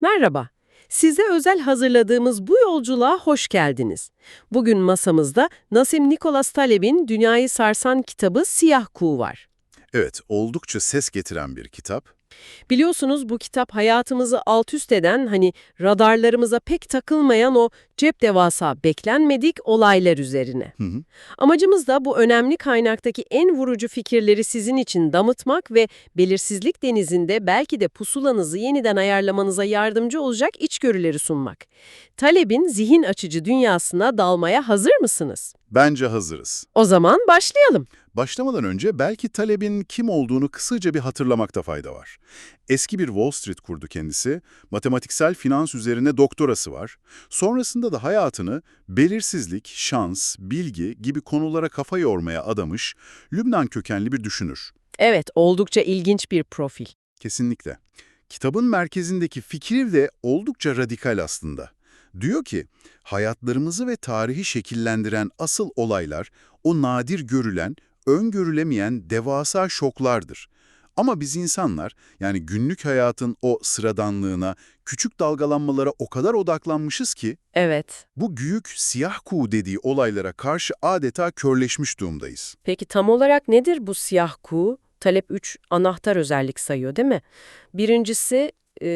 Merhaba. Size özel hazırladığımız bu yolculuğa hoş geldiniz. Bugün masamızda Nasim Nikolas Taleb'in dünyayı sarsan kitabı Siyah Kuğu var. Evet, oldukça ses getiren bir kitap. Biliyorsunuz bu kitap hayatımızı alt üst eden, hani radarlarımıza pek takılmayan o cep devasa beklenmedik olaylar üzerine. Hı hı. Amacımız da bu önemli kaynaktaki en vurucu fikirleri sizin için damıtmak ve belirsizlik denizinde belki de pusulanızı yeniden ayarlamanıza yardımcı olacak içgörüleri sunmak. Taleb'in zihin açıcı dünyasına dalmaya hazır mısınız? Bence hazırız. O zaman başlayalım. Başlamadan önce belki Taleb'in kim olduğunu kısaca bir hatırlamakta fayda var. Eski bir Wall Street kurdu kendisi, matematiksel finans üzerine doktorası var. Sonrasında da hayatını belirsizlik, şans, bilgi gibi konulara kafa yormaya adamış Lübnan kökenli bir düşünür. Evet, oldukça ilginç bir profil. Kesinlikle. Kitabın merkezindeki fikir de oldukça radikal aslında. Diyor ki, hayatlarımızı ve tarihi şekillendiren asıl olaylar, o nadir görülen, öngörülemeyen devasa şoklardır. Ama biz insanlar, yani günlük hayatın o sıradanlığına, küçük dalgalanmalara o kadar odaklanmışız ki, Evet. bu büyük siyah kuğu dediği olaylara karşı adeta körleşmiş durumdayız. Peki tam olarak nedir bu siyah kuğu? Talep 3 anahtar özellik sayıyor değil mi? Birincisi... e,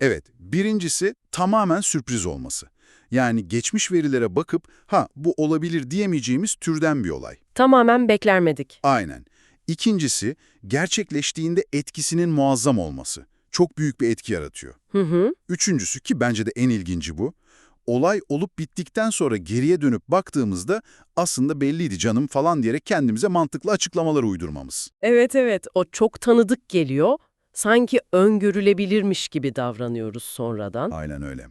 Evet, birincisi tamamen sürpriz olması. Yani geçmiş verilere bakıp, ha bu olabilir diyemeyeceğimiz türden bir olay. Tamamen beklermedik. Aynen. İkincisi, gerçekleştiğinde etkisinin muazzam olması. Çok büyük bir etki yaratıyor. Hı hı. Üçüncüsü ki bence de en ilginci bu, olay olup bittikten sonra geriye dönüp baktığımızda aslında belliydi canım falan diyerek kendimize mantıklı açıklamalar uydurmamız. Evet evet o çok tanıdık geliyor. Sanki öngörülebilirmiş gibi davranıyoruz sonradan. Aynen öyle.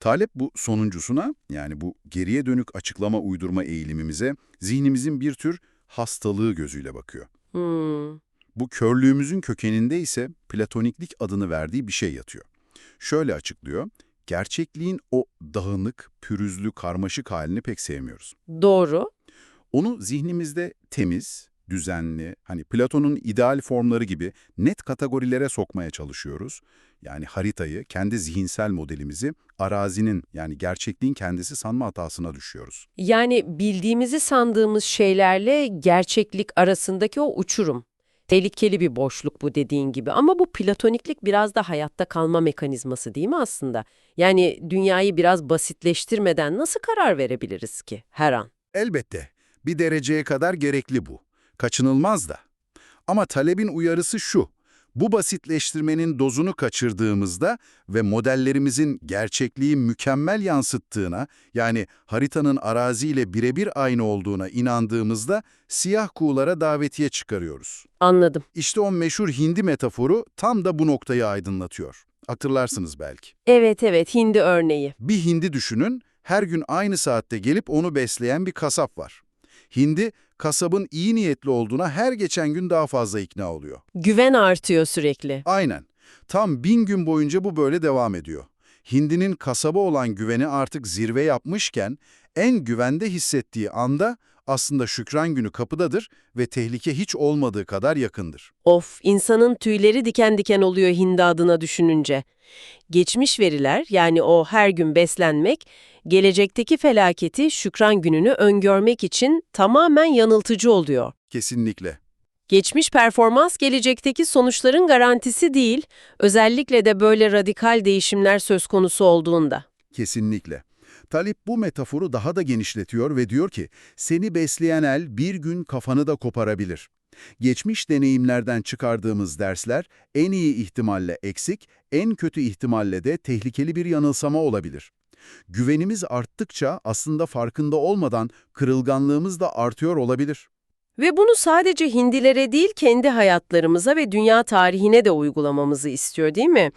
Talep bu sonuncusuna, yani bu geriye dönük açıklama uydurma eğilimimize zihnimizin bir tür hastalığı gözüyle bakıyor. Hmm. Bu körlüğümüzün kökeninde ise platoniklik adını verdiği bir şey yatıyor. Şöyle açıklıyor, gerçekliğin o dağınık, pürüzlü, karmaşık halini pek sevmiyoruz. Doğru. Onu zihnimizde temiz, düzenli, hani Platon'un ideal formları gibi net kategorilere sokmaya çalışıyoruz. Yani haritayı, kendi zihinsel modelimizi arazinin yani gerçekliğin kendisi sanma hatasına düşüyoruz. Yani bildiğimizi sandığımız şeylerle gerçeklik arasındaki o uçurum. Tehlikeli bir boşluk bu dediğin gibi ama bu platoniklik biraz da hayatta kalma mekanizması değil mi aslında? Yani dünyayı biraz basitleştirmeden nasıl karar verebiliriz ki her an? Elbette bir dereceye kadar gerekli bu. Kaçınılmaz da. Ama talebin uyarısı şu. Bu basitleştirmenin dozunu kaçırdığımızda ve modellerimizin gerçekliği mükemmel yansıttığına, yani haritanın araziyle birebir aynı olduğuna inandığımızda siyah kuğulara davetiye çıkarıyoruz. Anladım. İşte o meşhur hindi metaforu tam da bu noktayı aydınlatıyor. Hatırlarsınız belki. Evet evet hindi örneği. Bir hindi düşünün, her gün aynı saatte gelip onu besleyen bir kasap var. Hindi, kasabın iyi niyetli olduğuna her geçen gün daha fazla ikna oluyor. Güven artıyor sürekli. Aynen. Tam bin gün boyunca bu böyle devam ediyor. Hindinin kasaba olan güveni artık zirve yapmışken, en güvende hissettiği anda aslında şükran günü kapıdadır ve tehlike hiç olmadığı kadar yakındır. Of, insanın tüyleri diken diken oluyor hindi adına düşününce. Geçmiş veriler, yani o her gün beslenmek, gelecekteki felaketi şükran gününü öngörmek için tamamen yanıltıcı oluyor. Kesinlikle. Geçmiş performans gelecekteki sonuçların garantisi değil, özellikle de böyle radikal değişimler söz konusu olduğunda. Kesinlikle. Talip bu metaforu daha da genişletiyor ve diyor ki, seni besleyen el bir gün kafanı da koparabilir. Geçmiş deneyimlerden çıkardığımız dersler en iyi ihtimalle eksik, en kötü ihtimalle de tehlikeli bir yanılsama olabilir. Güvenimiz arttıkça aslında farkında olmadan kırılganlığımız da artıyor olabilir. Ve bunu sadece hindilere değil kendi hayatlarımıza ve dünya tarihine de uygulamamızı istiyor değil mi?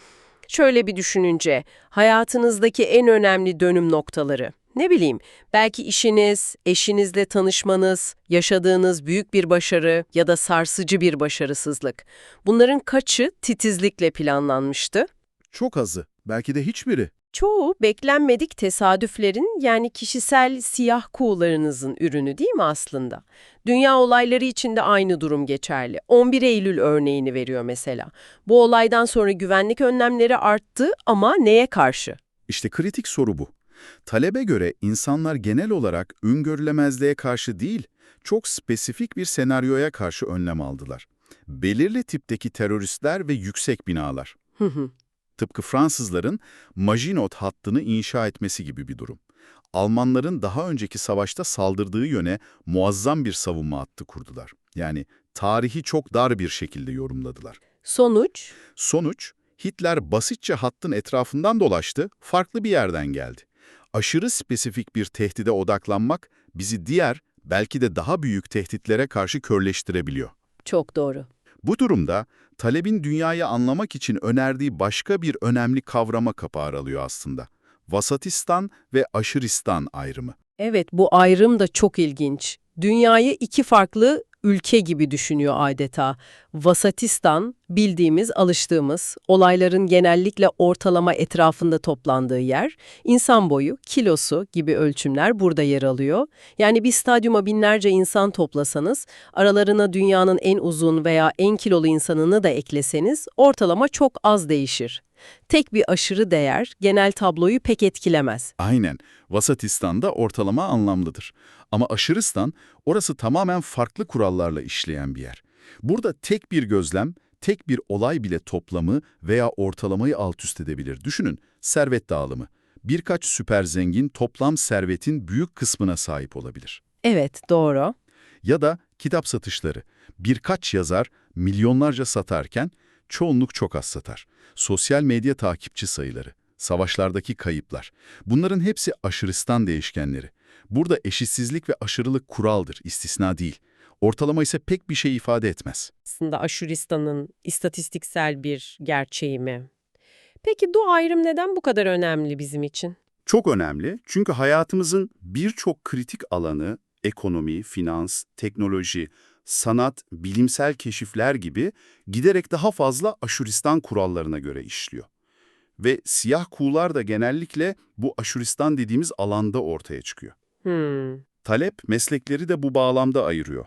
Şöyle bir düşününce, hayatınızdaki en önemli dönüm noktaları. Ne bileyim, belki işiniz, eşinizle tanışmanız, yaşadığınız büyük bir başarı ya da sarsıcı bir başarısızlık. Bunların kaçı titizlikle planlanmıştı? Çok azı, belki de hiçbiri. Çoğu beklenmedik tesadüflerin yani kişisel siyah kuğularınızın ürünü değil mi aslında? Dünya olayları için de aynı durum geçerli. 11 Eylül örneğini veriyor mesela. Bu olaydan sonra güvenlik önlemleri arttı ama neye karşı? İşte kritik soru bu. Talebe göre insanlar genel olarak öngörülemezliğe karşı değil, çok spesifik bir senaryoya karşı önlem aldılar. Belirli tipteki teröristler ve yüksek binalar. Hı hı. Tıpkı Fransızların Maginot hattını inşa etmesi gibi bir durum. Almanların daha önceki savaşta saldırdığı yöne muazzam bir savunma hattı kurdular. Yani tarihi çok dar bir şekilde yorumladılar. Sonuç? Sonuç, Hitler basitçe hattın etrafından dolaştı, farklı bir yerden geldi. Aşırı spesifik bir tehdide odaklanmak bizi diğer, belki de daha büyük tehditlere karşı körleştirebiliyor. Çok doğru. Bu durumda talebin dünyayı anlamak için önerdiği başka bir önemli kavrama kapı aralıyor aslında. Vasatistan ve aşıristan ayrımı. Evet, bu ayrım da çok ilginç. Dünyayı iki farklı ülke gibi düşünüyor adeta. Vasatistan, bildiğimiz, alıştığımız, olayların genellikle ortalama etrafında toplandığı yer, insan boyu, kilosu gibi ölçümler burada yer alıyor. Yani bir stadyuma binlerce insan toplasanız, aralarına dünyanın en uzun veya en kilolu insanını da ekleseniz, ortalama çok az değişir. Tek bir aşırı değer genel tabloyu pek etkilemez. Aynen, Vasatistan'da ortalama anlamlıdır. Ama aşırıstan, orası tamamen farklı kurallarla işleyen bir yer. Burada tek bir gözlem, tek bir olay bile toplamı veya ortalamayı alt üst edebilir. Düşünün, servet dağılımı. Birkaç süper zengin toplam servetin büyük kısmına sahip olabilir. Evet, doğru. Ya da kitap satışları. Birkaç yazar milyonlarca satarken çoğunluk çok az satar. Sosyal medya takipçi sayıları, savaşlardaki kayıplar. Bunların hepsi aşırıstan değişkenleri. Burada eşitsizlik ve aşırılık kuraldır, istisna değil. Ortalama ise pek bir şey ifade etmez. aslında Aşuristan'ın istatistiksel bir gerçeği mi? Peki bu ayrım neden bu kadar önemli bizim için? Çok önemli çünkü hayatımızın birçok kritik alanı, ekonomi, finans, teknoloji, sanat, bilimsel keşifler gibi giderek daha fazla aşuristan kurallarına göre işliyor. Ve siyah kuğular da genellikle bu aşuristan dediğimiz alanda ortaya çıkıyor. Hmm, Talep meslekleri de bu bağlamda ayırıyor.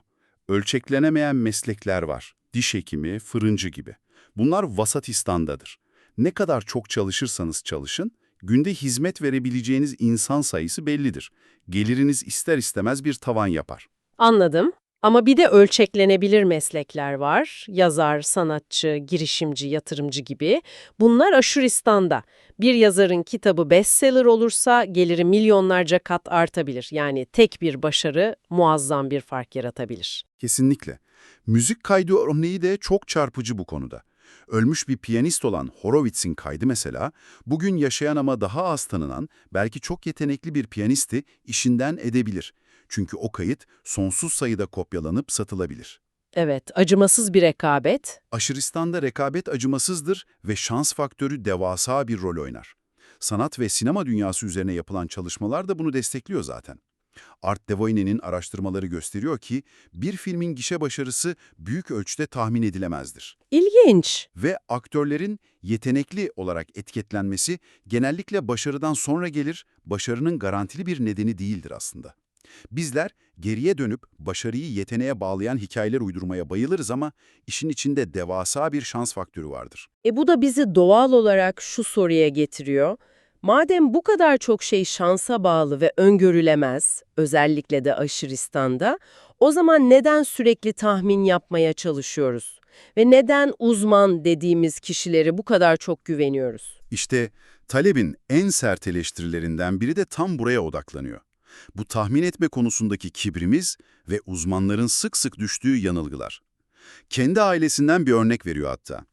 Ölçeklenemeyen meslekler var. Diş hekimi, fırıncı gibi. Bunlar vasatistandadır. Ne kadar çok çalışırsanız çalışın, günde hizmet verebileceğiniz insan sayısı bellidir. Geliriniz ister istemez bir tavan yapar. anladım. Ama bir de ölçeklenebilir meslekler var. Yazar, sanatçı, girişimci, yatırımcı gibi. Bunlar Aşuristan'da. Bir yazarın kitabı bestseller olursa geliri milyonlarca kat artabilir. Yani tek bir başarı muazzam bir fark yaratabilir. Kesinlikle. Müzik kaydı örneği de çok çarpıcı bu konuda. Ölmüş bir piyanist olan Horowitz'in kaydı mesela, bugün yaşayan ama daha az tanınan, belki çok yetenekli bir piyanisti işinden edebilir. Çünkü o kayıt sonsuz sayıda kopyalanıp satılabilir. Evet, acımasız bir rekabet. Aşırıstanda rekabet acımasızdır ve şans faktörü devasa bir rol oynar. Sanat ve sinema dünyası üzerine yapılan çalışmalar da bunu destekliyor zaten. Art Devoyne'nin araştırmaları gösteriyor ki bir filmin gişe başarısı büyük ölçüde tahmin edilemezdir. İlginç. Ve aktörlerin yetenekli olarak etiketlenmesi genellikle başarıdan sonra gelir, başarının garantili bir nedeni değildir aslında. Bizler geriye dönüp başarıyı yeteneğe bağlayan hikayeler uydurmaya bayılırız ama işin içinde devasa bir şans faktörü vardır. E bu da bizi doğal olarak şu soruya getiriyor. Madem bu kadar çok şey şansa bağlı ve öngörülemez, özellikle de aşıristanda, o zaman neden sürekli tahmin yapmaya çalışıyoruz? Ve neden uzman dediğimiz kişileri bu kadar çok güveniyoruz? İşte talebin en sert eleştirilerinden biri de tam buraya odaklanıyor. Bu tahmin etme konusundaki kibrimiz ve uzmanların sık sık düştüğü yanılgılar. Kendi ailesinden bir örnek veriyor hatta.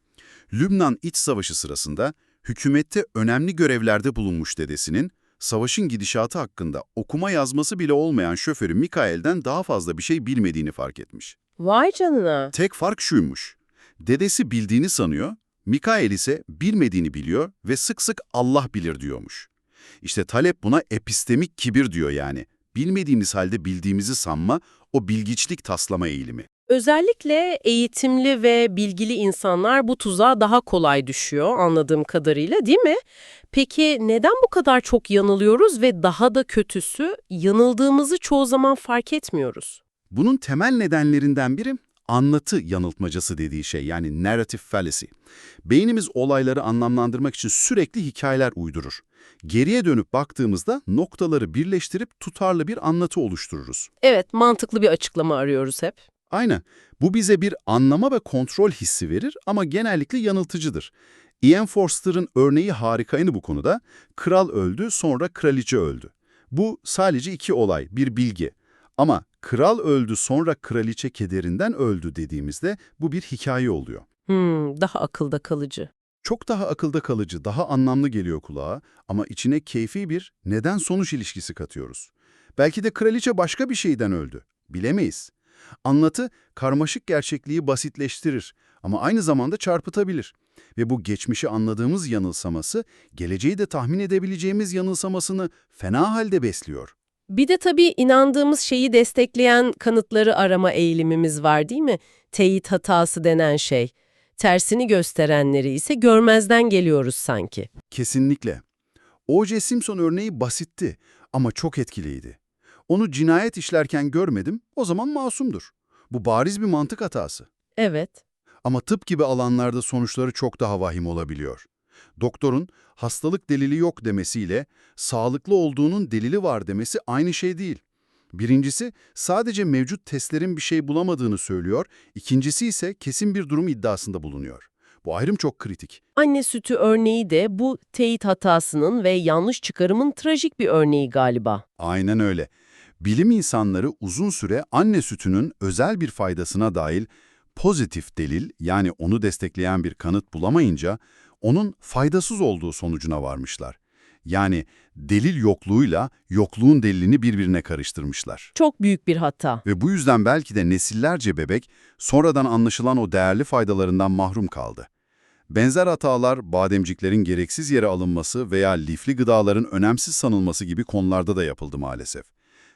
Lübnan İç Savaşı sırasında hükümette önemli görevlerde bulunmuş dedesinin, savaşın gidişatı hakkında okuma yazması bile olmayan şoförü Mikael'den daha fazla bir şey bilmediğini fark etmiş. Vay canına. Tek fark şuymuş. Dedesi bildiğini sanıyor, Mikael ise bilmediğini biliyor ve sık sık Allah bilir diyormuş. İşte talep buna epistemik kibir diyor yani. Bilmediğimiz halde bildiğimizi sanma, o bilgiçlik taslama eğilimi. Özellikle eğitimli ve bilgili insanlar bu tuzağa daha kolay düşüyor anladığım kadarıyla değil mi? Peki neden bu kadar çok yanılıyoruz ve daha da kötüsü yanıldığımızı çoğu zaman fark etmiyoruz? Bunun temel nedenlerinden biri anlatı yanıltmacası dediği şey yani narrative fallacy. Beynimiz olayları anlamlandırmak için sürekli hikayeler uydurur. Geriye dönüp baktığımızda noktaları birleştirip tutarlı bir anlatı oluştururuz. Evet, mantıklı bir açıklama arıyoruz hep. Aynen. Bu bize bir anlama ve kontrol hissi verir ama genellikle yanıltıcıdır. Ian Forster'ın örneği harikayını bu konuda. Kral öldü, sonra kraliçe öldü. Bu sadece iki olay, bir bilgi. Ama kral öldü, sonra kraliçe kederinden öldü dediğimizde bu bir hikaye oluyor. Hmm, daha akılda kalıcı. Çok daha akılda kalıcı, daha anlamlı geliyor kulağa ama içine keyfi bir neden-sonuç ilişkisi katıyoruz. Belki de kraliçe başka bir şeyden öldü. Bilemeyiz. Anlatı karmaşık gerçekliği basitleştirir ama aynı zamanda çarpıtabilir. Ve bu geçmişi anladığımız yanılsaması, geleceği de tahmin edebileceğimiz yanılsamasını fena halde besliyor. Bir de tabii inandığımız şeyi destekleyen kanıtları arama eğilimimiz var değil mi? Teyit hatası denen şey. Tersini gösterenleri ise görmezden geliyoruz sanki. Kesinlikle. O.J. Simpson örneği basitti ama çok etkiliydi. Onu cinayet işlerken görmedim, o zaman masumdur. Bu bariz bir mantık hatası. Evet. Ama tıp gibi alanlarda sonuçları çok daha vahim olabiliyor. Doktorun hastalık delili yok demesiyle sağlıklı olduğunun delili var demesi aynı şey değil. Birincisi sadece mevcut testlerin bir şey bulamadığını söylüyor, ikincisi ise kesin bir durum iddiasında bulunuyor. Bu ayrım çok kritik. Anne sütü örneği de bu teyit hatasının ve yanlış çıkarımın trajik bir örneği galiba. Aynen öyle. Bilim insanları uzun süre anne sütünün özel bir faydasına dahil pozitif delil yani onu destekleyen bir kanıt bulamayınca onun faydasız olduğu sonucuna varmışlar. Yani delil yokluğuyla yokluğun delilini birbirine karıştırmışlar. Çok büyük bir hata. Ve bu yüzden belki de nesillerce bebek sonradan anlaşılan o değerli faydalarından mahrum kaldı. Benzer hatalar bademciklerin gereksiz yere alınması veya lifli gıdaların önemsiz sanılması gibi konularda da yapıldı maalesef.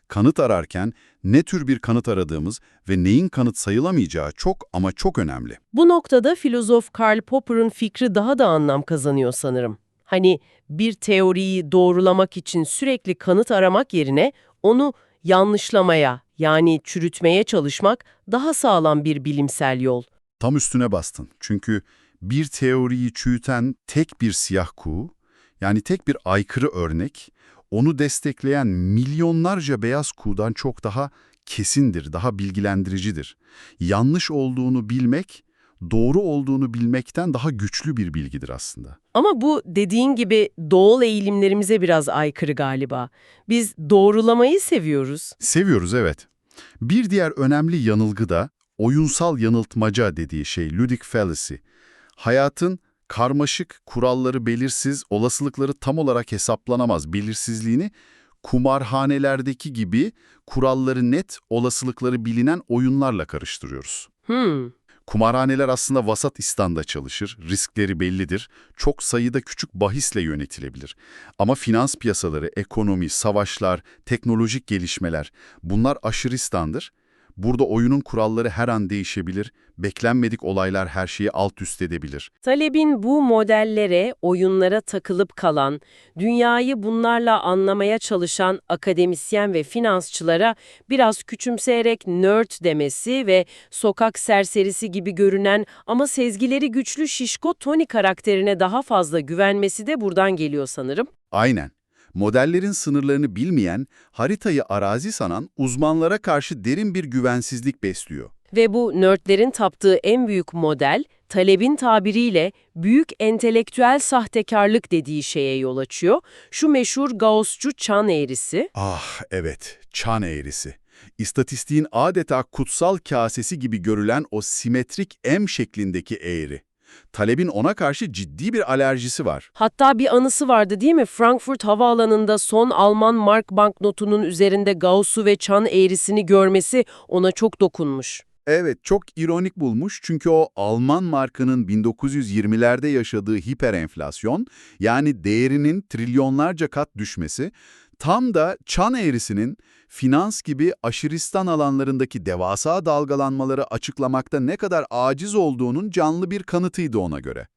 Kanıt ararken ne tür bir kanıt aradığımız ve neyin kanıt sayılamayacağı çok ama çok önemli. Bu noktada filozof Karl Popper'ın fikri daha da anlam kazanıyor sanırım. Hani bir teoriyi doğrulamak için sürekli kanıt aramak yerine onu yanlışlamaya yani çürütmeye çalışmak daha sağlam bir bilimsel yol. Tam üstüne bastın. Çünkü bir teoriyi çürüten tek bir siyah kuğu, yani tek bir aykırı örnek, onu destekleyen milyonlarca beyaz kuğudan çok daha kesindir, daha bilgilendiricidir. Yanlış olduğunu bilmek, doğru olduğunu bilmekten daha güçlü bir bilgidir aslında. Ama bu dediğin gibi doğal eğilimlerimize biraz aykırı galiba. Biz doğrulamayı seviyoruz. Seviyoruz evet. Bir diğer önemli yanılgı da oyunsal yanıltmaca dediği şey Ludic fallacy. Hayatın karmaşık, kuralları belirsiz, olasılıkları tam olarak hesaplanamaz belirsizliğini kumarhanelerdeki gibi kuralları net, olasılıkları bilinen oyunlarla karıştırıyoruz. Hmm. Kumarhaneler aslında vasat istanda çalışır, riskleri bellidir, çok sayıda küçük bahisle yönetilebilir. Ama finans piyasaları, ekonomi, savaşlar, teknolojik gelişmeler bunlar aşırıstandır. Burada oyunun kuralları her an değişebilir, beklenmedik olaylar her şeyi alt üst edebilir. Talebin bu modellere, oyunlara takılıp kalan, dünyayı bunlarla anlamaya çalışan akademisyen ve finansçılara biraz küçümseyerek nerd demesi ve sokak serserisi gibi görünen ama sezgileri güçlü şişko Tony karakterine daha fazla güvenmesi de buradan geliyor sanırım. Aynen. Modellerin sınırlarını bilmeyen, haritayı arazi sanan uzmanlara karşı derin bir güvensizlik besliyor. Ve bu nerdlerin taptığı en büyük model, talebin tabiriyle büyük entelektüel sahtekarlık dediği şeye yol açıyor. Şu meşhur Gaussçu çan eğrisi. Ah evet, çan eğrisi. İstatistiğin adeta kutsal kasesi gibi görülen o simetrik M şeklindeki eğri. Talebin ona karşı ciddi bir alerjisi var. Hatta bir anısı vardı değil mi? Frankfurt havaalanında son Alman mark banknotunun üzerinde Gauss'u ve çan eğrisini görmesi ona çok dokunmuş. Evet, çok ironik bulmuş çünkü o Alman markanın 1920'lerde yaşadığı hiperenflasyon, yani değerinin trilyonlarca kat düşmesi, tam da çan eğrisinin finans gibi aşiristan alanlarındaki devasa dalgalanmaları açıklamakta ne kadar aciz olduğunun canlı bir kanıtıydı ona göre.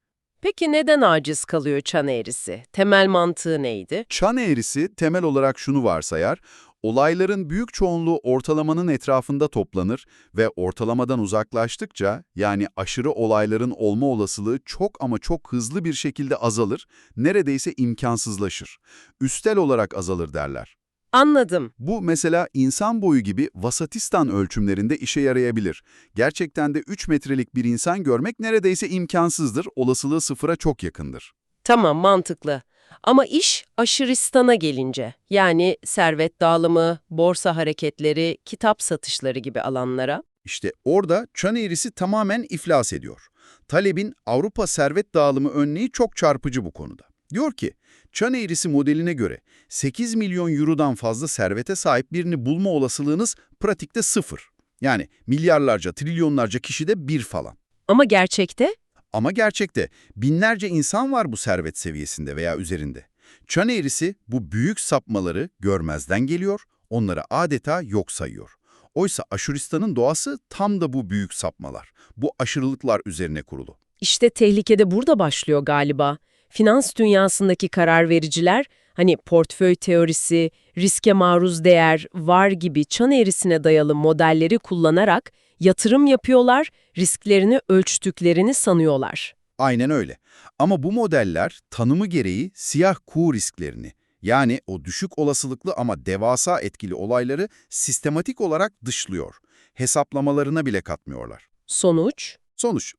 Peki neden aciz kalıyor çan eğrisi? Temel mantığı neydi? Çan eğrisi temel olarak şunu varsayar, olayların büyük çoğunluğu ortalamanın etrafında toplanır ve ortalamadan uzaklaştıkça, yani aşırı olayların olma olasılığı çok ama çok hızlı bir şekilde azalır, neredeyse imkansızlaşır. Üstel olarak azalır derler. Anladım. Bu mesela insan boyu gibi vasatistan ölçümlerinde işe yarayabilir. Gerçekten de 3 metrelik bir insan görmek neredeyse imkansızdır, olasılığı sıfıra çok yakındır. Tamam, mantıklı. Ama iş aşıristana gelince, yani servet dağılımı, borsa hareketleri, kitap satışları gibi alanlara, İşte orada çan eğrisi tamamen iflas ediyor. Taleb'in Avrupa servet dağılımı örneği çok çarpıcı bu konuda. Diyor ki, çan eğrisi modeline göre 8 milyon eurodan fazla servete sahip birini bulma olasılığınız pratikte sıfır. Yani milyarlarca, trilyonlarca kişide bir falan. ama gerçekte Ama gerçekte binlerce insan var bu servet seviyesinde veya üzerinde. Çan eğrisi bu büyük sapmaları görmezden geliyor, onları adeta yok sayıyor. Oysa Aşuristan'ın doğası tam da bu büyük sapmalar, bu aşırılıklar üzerine kurulu. İşte tehlike de burada başlıyor galiba. Finans dünyasındaki karar vericiler, hani portföy teorisi, riske maruz değer, var gibi çan eğrisine dayalı modelleri kullanarak yatırım yapıyorlar, risklerini ölçtüklerini sanıyorlar. Aynen öyle. Ama bu modeller tanımı gereği siyah kuğu risklerini, yani o düşük olasılıklı ama devasa etkili olayları sistematik olarak dışlıyor. Hesaplamalarına bile katmıyorlar. Sonuç? Sonuç,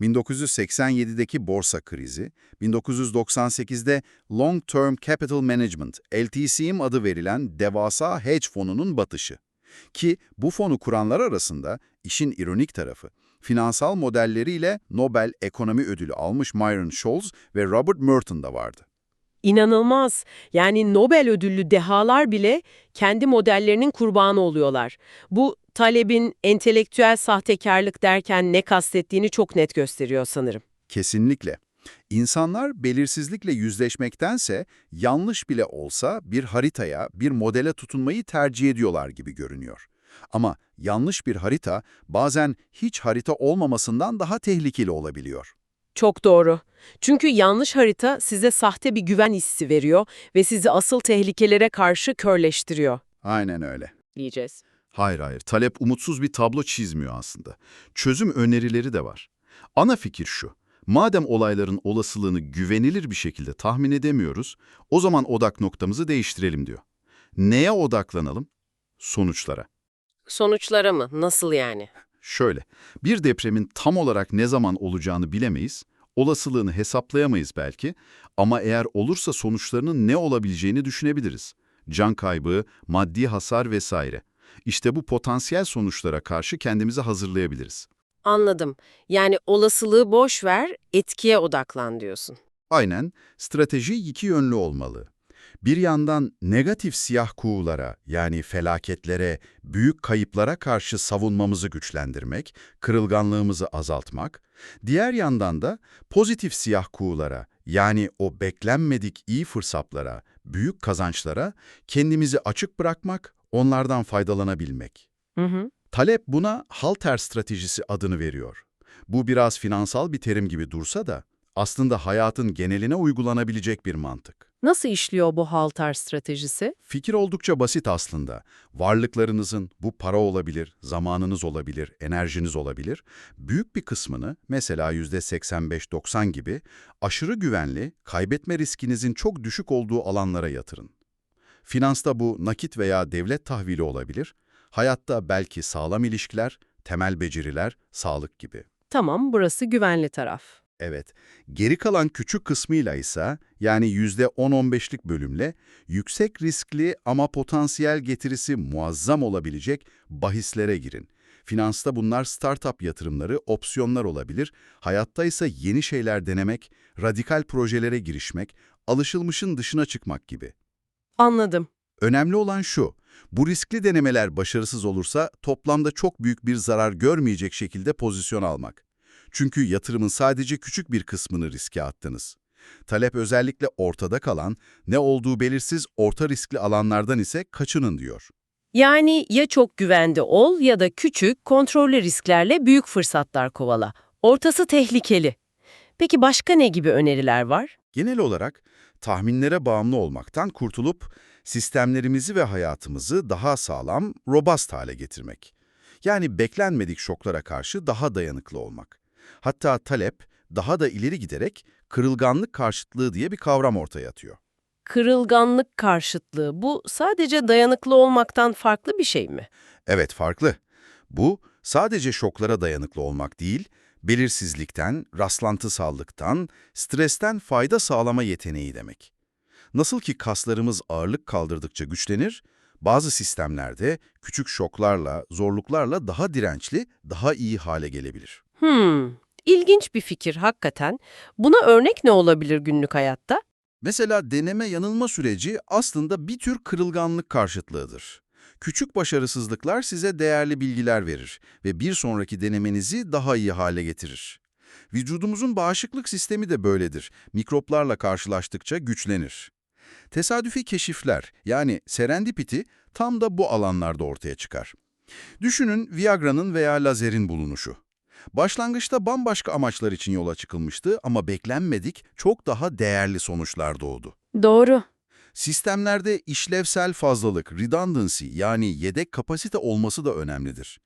1987'deki borsa krizi, 1998'de Long Term Capital Management, LTCM adı verilen devasa hedge fonunun batışı. Ki bu fonu kuranlar arasında işin ironik tarafı, finansal modelleriyle Nobel Ekonomi Ödülü almış Myron Scholes ve Robert Merton da vardı. İnanılmaz. Yani Nobel ödüllü dehalar bile kendi modellerinin kurbanı oluyorlar. Bu talebin entelektüel sahtekarlık derken ne kastettiğini çok net gösteriyor sanırım. Kesinlikle. İnsanlar belirsizlikle yüzleşmektense yanlış bile olsa bir haritaya, bir modele tutunmayı tercih ediyorlar gibi görünüyor. Ama yanlış bir harita bazen hiç harita olmamasından daha tehlikeli olabiliyor. Çok doğru. Çünkü yanlış harita size sahte bir güven hissi veriyor ve sizi asıl tehlikelere karşı körleştiriyor Aynen öyle. diyeceğiz. Hayır hayır, talep umutsuz bir tablo çizmiyor aslında. Çözüm önerileri de var. Ana fikir şu, madem olayların olasılığını güvenilir bir şekilde tahmin edemiyoruz, o zaman odak noktamızı değiştirelim diyor. Neye odaklanalım? Sonuçlara. Sonuçlara mı? Nasıl yani? Şöyle, bir depremin tam olarak ne zaman olacağını bilemeyiz, olasılığını hesaplayamayız belki ama eğer olursa sonuçlarının ne olabileceğini düşünebiliriz. Can kaybı, maddi hasar vesaire. İşte bu potansiyel sonuçlara karşı kendimizi hazırlayabiliriz. Anladım. Yani olasılığı boş ver, etkiye odaklan diyorsun. Aynen, strateji iki yönlü olmalı. Bir yandan negatif siyah kuğulara yani felaketlere, büyük kayıplara karşı savunmamızı güçlendirmek, kırılganlığımızı azaltmak, diğer yandan da pozitif siyah kuğulara yani o beklenmedik iyi fırsatlara, büyük kazançlara kendimizi açık bırakmak, onlardan faydalanabilmek. Hı hı. Talep buna halter stratejisi adını veriyor. Bu biraz finansal bir terim gibi dursa da aslında hayatın geneline uygulanabilecek bir mantık. Nasıl işliyor bu halter stratejisi? Fikir oldukça basit aslında. Varlıklarınızın, bu para olabilir, zamanınız olabilir, enerjiniz olabilir, büyük bir kısmını, mesela %85-90 gibi, aşırı güvenli, kaybetme riskinizin çok düşük olduğu alanlara yatırın. Finansta bu nakit veya devlet tahvili olabilir, hayatta belki sağlam ilişkiler, temel beceriler, sağlık gibi. Tamam, burası güvenli taraf. Evet, geri kalan küçük kısmıyla ise yani %10-15'lik bölümle yüksek riskli ama potansiyel getirisi muazzam olabilecek bahislere girin. Finansta bunlar startup yatırımları, opsiyonlar olabilir. Hayatta ise yeni şeyler denemek, radikal projelere girişmek, alışılmışın dışına çıkmak gibi. Anladım. Önemli olan şu, bu riskli denemeler başarısız olursa toplamda çok büyük bir zarar görmeyecek şekilde pozisyon almak. Çünkü yatırımın sadece küçük bir kısmını riske attınız. Talep özellikle ortada kalan, ne olduğu belirsiz orta riskli alanlardan ise kaçının diyor. Yani ya çok güvende ol ya da küçük, kontrollü risklerle büyük fırsatlar kovala. Ortası tehlikeli. Peki başka ne gibi öneriler var? Genel olarak tahminlere bağımlı olmaktan kurtulup sistemlerimizi ve hayatımızı daha sağlam, robust hale getirmek. Yani beklenmedik şoklara karşı daha dayanıklı olmak. Hatta talep daha da ileri giderek kırılganlık karşıtlığı diye bir kavram ortaya atıyor. Kırılganlık karşıtlığı bu sadece dayanıklı olmaktan farklı bir şey mi? Evet farklı. Bu sadece şoklara dayanıklı olmak değil, belirsizlikten, rastlantısallıktan, stresten fayda sağlama yeteneği demek. Nasıl ki kaslarımız ağırlık kaldırdıkça güçlenir, bazı sistemlerde küçük şoklarla, zorluklarla daha dirençli, daha iyi hale gelebilir. Hmm, ilginç bir fikir hakikaten. Buna örnek ne olabilir günlük hayatta? Mesela deneme yanılma süreci aslında bir tür kırılganlık karşıtlığıdır. Küçük başarısızlıklar size değerli bilgiler verir ve bir sonraki denemenizi daha iyi hale getirir. Vücudumuzun bağışıklık sistemi de böyledir. Mikroplarla karşılaştıkça güçlenir. Tesadüfi keşifler yani serendipity tam da bu alanlarda ortaya çıkar. Düşünün Viagra'nın veya lazerin bulunuşu. Başlangıçta bambaşka amaçlar için yola çıkılmıştı ama beklenmedik çok daha değerli sonuçlar doğdu. Doğru. Sistemlerde işlevsel fazlalık, redundancy yani yedek kapasite olması da önemlidir.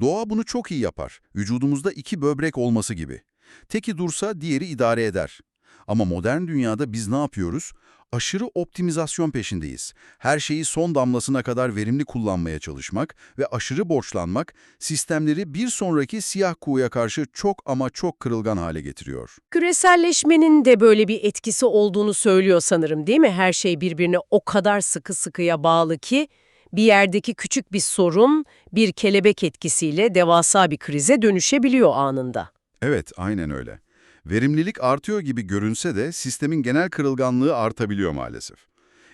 Doğa bunu çok iyi yapar. Vücudumuzda iki böbrek olması gibi. Teki dursa diğeri idare eder. Ama modern dünyada biz ne yapıyoruz? Aşırı optimizasyon peşindeyiz. Her şeyi son damlasına kadar verimli kullanmaya çalışmak ve aşırı borçlanmak sistemleri bir sonraki siyah kuğuya karşı çok ama çok kırılgan hale getiriyor. Küreselleşmenin de böyle bir etkisi olduğunu söylüyor sanırım değil mi? Her şey birbirine o kadar sıkı sıkıya bağlı ki bir yerdeki küçük bir sorun bir kelebek etkisiyle devasa bir krize dönüşebiliyor anında. Evet, aynen öyle. Verimlilik artıyor gibi görünse de sistemin genel kırılganlığı artabiliyor maalesef.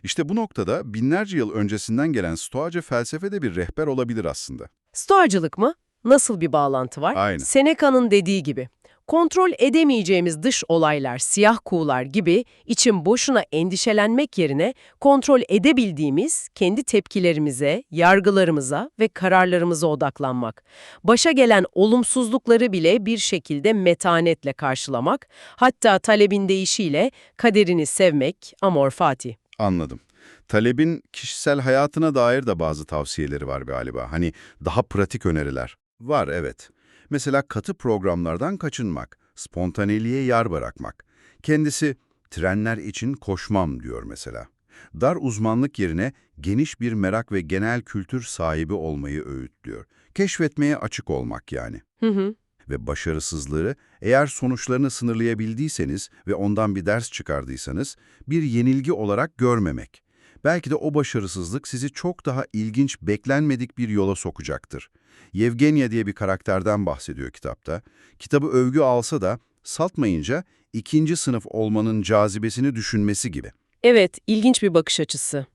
İşte bu noktada binlerce yıl öncesinden gelen Stoacı felsefe de bir rehber olabilir aslında. Stoacılık mı? Nasıl bir bağlantı var? Aynen. Seneca'nın dediği gibi. Kontrol edemeyeceğimiz dış olaylar, siyah kuğular gibi için boşuna endişelenmek yerine kontrol edebildiğimiz kendi tepkilerimize, yargılarımıza ve kararlarımıza odaklanmak. Başa gelen olumsuzlukları bile bir şekilde metanetle karşılamak, hatta talebin deyişiyle kaderini sevmek, amor fati. Anladım. Talebin kişisel hayatına dair de bazı tavsiyeleri var galiba. Hani daha pratik öneriler. Var evet. Mesela katı programlardan kaçınmak, spontaneliğe yer bırakmak. Kendisi trenler için koşmam diyor mesela. Dar uzmanlık yerine geniş bir merak ve genel kültür sahibi olmayı öğütlüyor. Keşfetmeye açık olmak yani. Hı hı. Ve başarısızlığı eğer sonuçlarını sınırlayabildiyseniz ve ondan bir ders çıkardıysanız bir yenilgi olarak görmemek. Belki de o başarısızlık sizi çok daha ilginç, beklenmedik bir yola sokacaktır. Yevgenya diye bir karakterden bahsediyor kitapta. Kitabı övgü alsa da satmayınca ikinci sınıf olmanın cazibesini düşünmesi gibi. Evet, ilginç bir bakış açısı.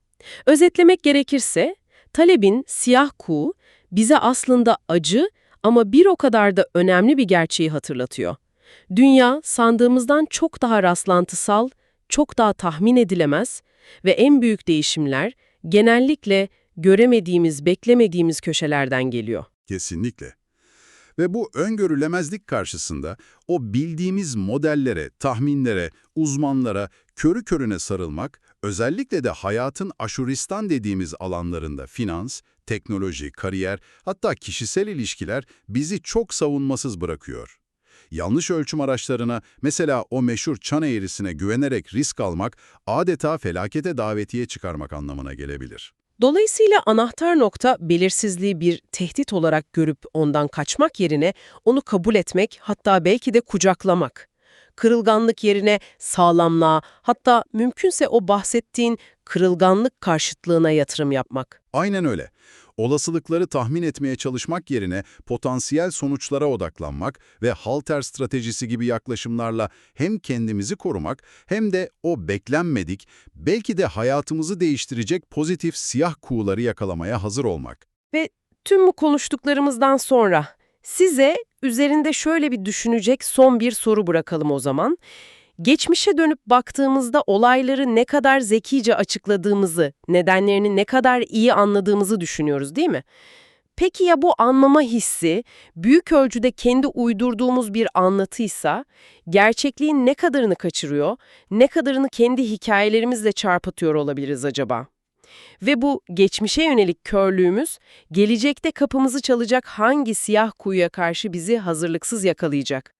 Özetlemek gerekirse, talebin siyah kuğu bize aslında acı ama bir o kadar da önemli bir gerçeği hatırlatıyor. Dünya sandığımızdan çok daha rastlantısal, çok daha tahmin edilemez ve en büyük değişimler genellikle göremediğimiz, beklemediğimiz köşelerden geliyor. Kesinlikle. Ve bu öngörülemezlik karşısında o bildiğimiz modellere, tahminlere, uzmanlara körü körüne sarılmak, özellikle de hayatın aşuristan dediğimiz alanlarında finans, teknoloji, kariyer, hatta kişisel ilişkiler bizi çok savunmasız bırakıyor. Yanlış ölçüm araçlarına, mesela o meşhur çan eğrisine güvenerek risk almak, adeta felakete davetiye çıkarmak anlamına gelebilir. Dolayısıyla anahtar nokta belirsizliği bir tehdit olarak görüp ondan kaçmak yerine onu kabul etmek, hatta belki de kucaklamak. Kırılganlık yerine sağlamlığa, hatta mümkünse o bahsettiğin kırılganlık karşıtlığına yatırım yapmak. Aynen öyle. Olasılıkları tahmin etmeye çalışmak yerine potansiyel sonuçlara odaklanmak ve halter stratejisi gibi yaklaşımlarla hem kendimizi korumak hem de o beklenmedik, belki de hayatımızı değiştirecek pozitif siyah kuğuları yakalamaya hazır olmak. Tüm bu konuştuklarımızdan sonra size üzerinde şöyle bir düşünecek son bir soru bırakalım o zaman. Geçmişe dönüp baktığımızda olayları ne kadar zekice açıkladığımızı, nedenlerini ne kadar iyi anladığımızı düşünüyoruz değil mi? Peki ya bu anlama hissi büyük ölçüde kendi uydurduğumuz bir anlatıysa, gerçekliğin ne kadarını kaçırıyor, ne kadarını kendi hikayelerimizle çarpıtıyor olabiliriz acaba? Ve bu geçmişe yönelik körlüğümüz, gelecekte kapımızı çalacak hangi siyah kuyuya karşı bizi hazırlıksız yakalayacak?